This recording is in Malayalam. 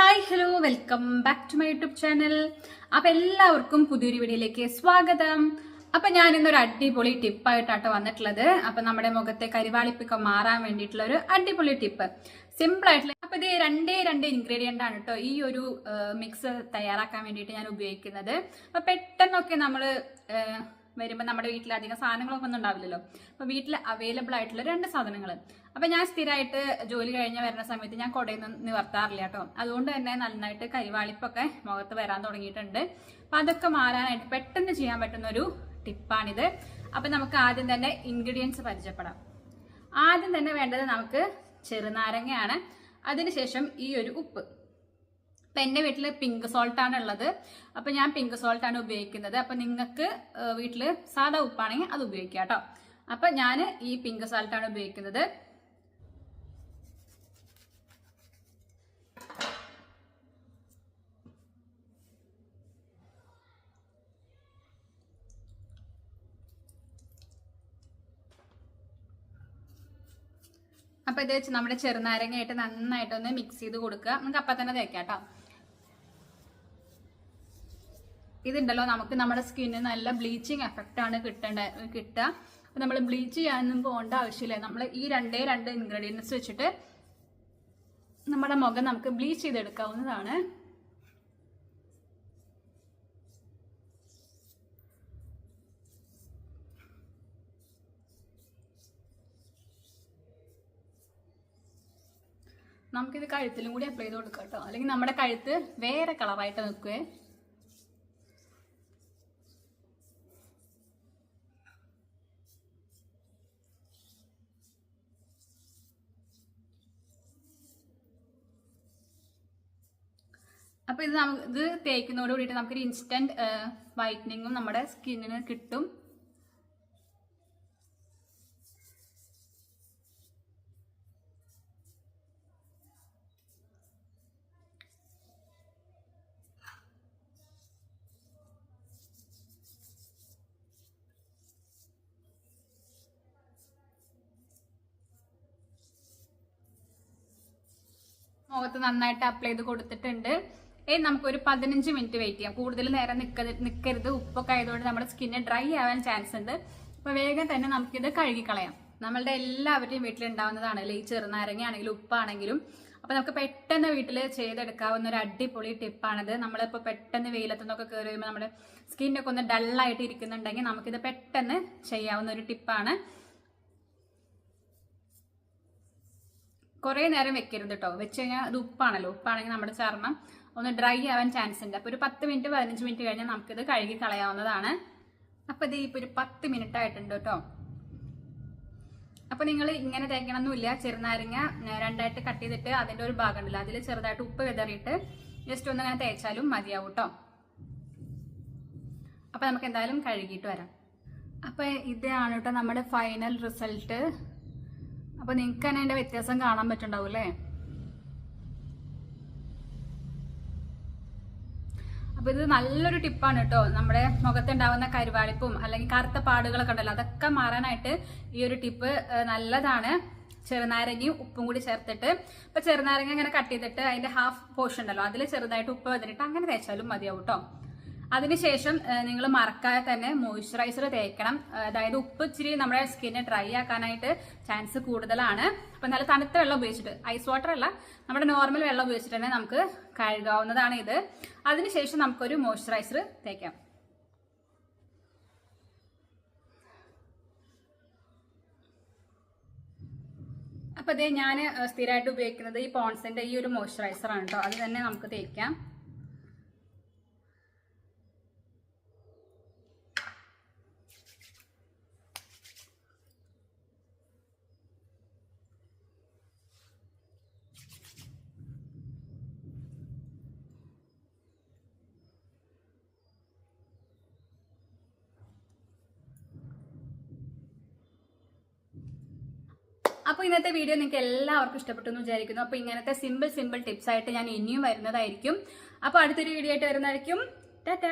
Hi hello welcome back to my YouTube channel. അപ്പൊ എല്ലാവർക്കും പുതിയൊരു വീഡിയോയിലേക്ക് സ്വാഗതം. അപ്പൊ ഞാൻ ഇന്നൊരു അടിപൊളി ടിപ്പായിട്ടാട്ടോ വന്നിട്ടുള്ളത്. അപ്പൊ നമ്മുടെ മുഖത്തെ കരിവാളിപ്പൊക്കെ മാറാൻ വേണ്ടിയിട്ടുള്ള ഒരു അടിപൊളി ടിപ്പ്. സിമ്പിൾ ആയിട്ടുള്ള അപ്പൊ ഇത് രണ്ടേ രണ്ട് ഇൻഗ്രീഡിയന്റ് ആണ് കേട്ടോ ഈ ഒരു മിക്സ് തയ്യാറാക്കാൻ വേണ്ടിയിട്ട് ഞാൻ ഉപയോഗിക്കുന്നത്. അപ്പൊ പെട്ടെന്നൊക്കെ നമ്മൾ വരുമ്പോൾ നമ്മുടെ വീട്ടിൽ അധികം സാധനങ്ങളൊക്കെ ഒന്നും ഉണ്ടാവില്ലല്ലോ. അപ്പോൾ വീട്ടിൽ അവൈലബിൾ ആയിട്ടുള്ള രണ്ട് സാധനങ്ങൾ അപ്പോൾ ഞാൻ സ്ഥിരമായിട്ട് ജോലി കഴിഞ്ഞ് വരുന്ന സമയത്ത് ഞാൻ കുടയിൽ നിന്ന് നിവർത്താറില്ല കേട്ടോ. അതുകൊണ്ട് തന്നെ നന്നായിട്ട് കരിവാളിപ്പൊക്കെ മുഖത്ത് വരാൻ തുടങ്ങിയിട്ടുണ്ട്. അപ്പൊ അതൊക്കെ മാറാനായിട്ട് പെട്ടെന്ന് ചെയ്യാൻ പറ്റുന്ന ഒരു ടിപ്പാണിത്. അപ്പൊ നമുക്ക് ആദ്യം തന്നെ ഇൻഗ്രീഡിയൻസ് പരിചയപ്പെടാം. ആദ്യം തന്നെ വേണ്ടത് നമുക്ക് ചെറുനാരങ്ങയാണ്. അതിനുശേഷം ഈ ഒരു ഉപ്പ്. ഇപ്പം എന്റെ വീട്ടിൽ പിങ്ക് സോൾട്ട് ആണ് ഉള്ളത്. അപ്പം ഞാൻ പിങ്ക് സോൾട്ട് ആണ് ഉപയോഗിക്കുന്നത്. അപ്പം നിങ്ങൾക്ക് വീട്ടിൽ സാധാ ഉപ്പാണെങ്കിൽ അത് ഉപയോഗിക്കാം കേട്ടോ അപ്പം ഞാൻ ഈ പിങ്ക് സോൾട്ട് ആണ് ഉപയോഗിക്കുന്നത്. അപ്പൊ ഇത് വെച്ച് നമ്മുടെ ചെറുനാരങ്ങയായിട്ട് നന്നായിട്ടൊന്ന് മിക്സ് ചെയ്ത് കൊടുക്കുക. നമുക്ക് അപ്പം തന്നെ തേക്കാം കേട്ടോ ഇതുണ്ടല്ലോ നമുക്ക് നമ്മുടെ സ്കിന്നിന് നല്ല ബ്ലീച്ചിങ് എഫക്റ്റ് ആണ് കിട്ടേണ്ട കിട്ടുക. അപ്പൊ നമ്മൾ ബ്ലീച്ച് ചെയ്യാനൊന്നും പോകേണ്ട ആവശ്യമില്ല. നമ്മൾ ഈ രണ്ടേ രണ്ട് ഇൻഗ്രീഡിയൻസ് വെച്ചിട്ട് നമ്മുടെ മുഖം നമുക്ക് ബ്ലീച്ച് ചെയ്തെടുക്കാവുന്നതാണ്. നമുക്കിത് കഴുത്തിലും കൂടി അപ്ലൈ ചെയ്ത് കൊടുക്കാം കേട്ടോ. അല്ലെങ്കിൽ നമ്മുടെ കഴുത്ത് വേറെ കളറായിട്ട് നിൽക്കുവേ. അപ്പോൾ ഇത് നമുക്ക് ഇത് തേക്കുന്നതോട് കൂടിയിട്ട് നമുക്കൊരു ഇൻസ്റ്റന്റ് വൈറ്റനിങ്ങും നമ്മുടെ സ്കിന്നിന് കിട്ടും. മുഖത്ത് നന്നായിട്ട് അപ്ലൈ ചെയ്ത് കൊടുത്തിട്ടുണ്ട്. ഏ നമുക്കൊരു പതിനഞ്ച് മിനിറ്റ് വെയിറ്റ് ചെയ്യാം. കൂടുതൽ നേരം നിൽക്കരുത് ഉപ്പൊക്കെ ആയതുകൊണ്ട് നമ്മുടെ സ്കിന്ന് ഡ്രൈ ആവാൻ ചാൻസ് ഉണ്ട്. അപ്പോൾ വേഗം തന്നെ നമുക്കിത് കഴുകിക്കളയാം. നമ്മളുടെ എല്ലാവരുടെയും വീട്ടിലുണ്ടാവുന്നതാണ്. അല്ലെ? ഈ ചെറുനാരങ്ങ ആണെങ്കിലും ഉപ്പാണെങ്കിലും. അപ്പോൾ നമുക്ക് പെട്ടെന്ന് വീട്ടിൽ ചെയ്തെടുക്കാവുന്ന ഒരു അടിപൊളി ടിപ്പാണിത് നമ്മളിപ്പോൾ പെട്ടെന്ന് വെയിലത്തു നിന്നൊക്കെ കയറി വരുമ്പോൾ നമ്മുടെ സ്കിന്നൊക്കെ ഒന്ന് ഡള്ളായിട്ട് ഇരിക്കുന്നുണ്ടെങ്കിൽ നമുക്കിത് പെട്ടെന്ന് ചെയ്യാവുന്ന ഒരു ടിപ്പാണ് കുറേ നേരം വെക്കരുത് കേട്ടോ വെച്ച് കഴിഞ്ഞാൽ അത് ഉപ്പാണല്ലോ. ഉപ്പാണെങ്കിൽ നമ്മുടെ ചർമ്മം ഒന്ന് ഡ്രൈ ആവാൻ ചാൻസ് ഉണ്ട്. അപ്പോൾ ഒരു പത്ത് മിനിറ്റ് പതിനഞ്ച് മിനിറ്റ് കഴിഞ്ഞാൽ നമുക്കിത് കഴുകി കളയാവുന്നതാണ്. അപ്പോൾ ഇത് ഇപ്പോൾ ഒരു പത്ത് മിനിറ്റ് ആയിട്ടുണ്ട് കേട്ടോ അപ്പോൾ നിങ്ങൾ ഇങ്ങനെ തേക്കണമെന്നില്ല ചെറുനാരങ്ങ രണ്ടായിട്ട് കട്ട് ചെയ്തിട്ട് അതിന്റെ ഒരു ഭാഗം ഉണ്ടല്ലോ അതിൽ ചെറുതായിട്ട് ഉപ്പ് വിതറിയിട്ട് ജസ്റ്റ് ഒന്ന് അങ്ങനെ തേച്ചാലും മതിയാവും കേട്ടോ അപ്പോൾ നമുക്ക് എന്തായാലും കഴുകിയിട്ട് വരാം. അപ്പോൾ ഇതാണ് കേട്ടോ നമ്മുടെ ഫൈനൽ റിസൾട്ട് അപ്പൊ നിങ്ങൾക്ക് തന്നെ അതിന്റെ വ്യത്യാസം കാണാൻ പറ്റുണ്ടാവും അല്ലേ അപ്പൊ ഇത് നല്ലൊരു ടിപ്പാണ് കേട്ടോ. നമ്മുടെ മുഖത്തുണ്ടാവുന്ന കരുവാളിപ്പും അല്ലെങ്കിൽ കറുത്ത പാടുകളൊക്കെ ഉണ്ടല്ലോ അതൊക്കെ മാറാനായിട്ട് ഈ ഒരു ടിപ്പ് നല്ലതാണ്. ചെറുനാരങ്ങയും ഉപ്പും കൂടി ചേർത്തിട്ട് ഇപ്പൊ ചെറുനാരങ്ങ ഇങ്ങനെ കട്ട് ചെയ്തിട്ട് അതിന്റെ ഹാഫ് പോർഷൻ ഉണ്ടല്ലോ അതിൽ ചെറുതായിട്ട് ഉപ്പ് വന്നിട്ട് അങ്ങനെ തേച്ചാലും മതിയാവും കേട്ടോ. അതിനുശേഷം നിങ്ങൾ മറക്കാതെ തന്നെ മോയ്സ്ചറൈസർ തേക്കണം. അതായത് ഉപ്പ് ഇച്ചിരി നമ്മുടെ സ്കിന്നെ ഡ്രൈ ആക്കാനായിട്ട് ചാൻസ് കൂടുതലാണ്. അപ്പൊ നല്ല തണുത്ത വെള്ളം ഉപയോഗിച്ചിട്ട് ഐസ് വാട്ടർ അല്ല നമ്മുടെ നോർമൽ വെള്ളം ഉപയോഗിച്ചിട്ട് തന്നെ നമുക്ക് കഴുകാവുന്നതാണ് ഇത്. അതിനുശേഷം നമുക്കൊരു മോയ്സ്ചറൈസർ തേക്കാം. അപ്പൊ അതേ ഞാൻ സ്ഥിരമായിട്ട് ഉപയോഗിക്കുന്നത് ഈ പോൺസിന്റെ ഈ ഒരു മോയ്സ്ചറൈസർ ആണ് കേട്ടോ അത് തന്നെ നമുക്ക് തേക്കാം. അപ്പോൾ ഇന്നത്തെ വീഡിയോ നിങ്ങൾക്ക് എല്ലാവർക്കും ഇഷ്ടപ്പെട്ടു എന്ന് വിചാരിക്കുന്നു. അപ്പോൾ ഇങ്ങനത്തെ സിമ്പിൾ സിമ്പിൾ ടിപ്സ് ആയിട്ട് ഞാൻ ഇനിയും വരുന്നതായിരിക്കും. അപ്പോൾ അടുത്തൊരു വീഡിയോ ആയിട്ട് വരുന്നതായിരിക്കും. ടാറ്റാ.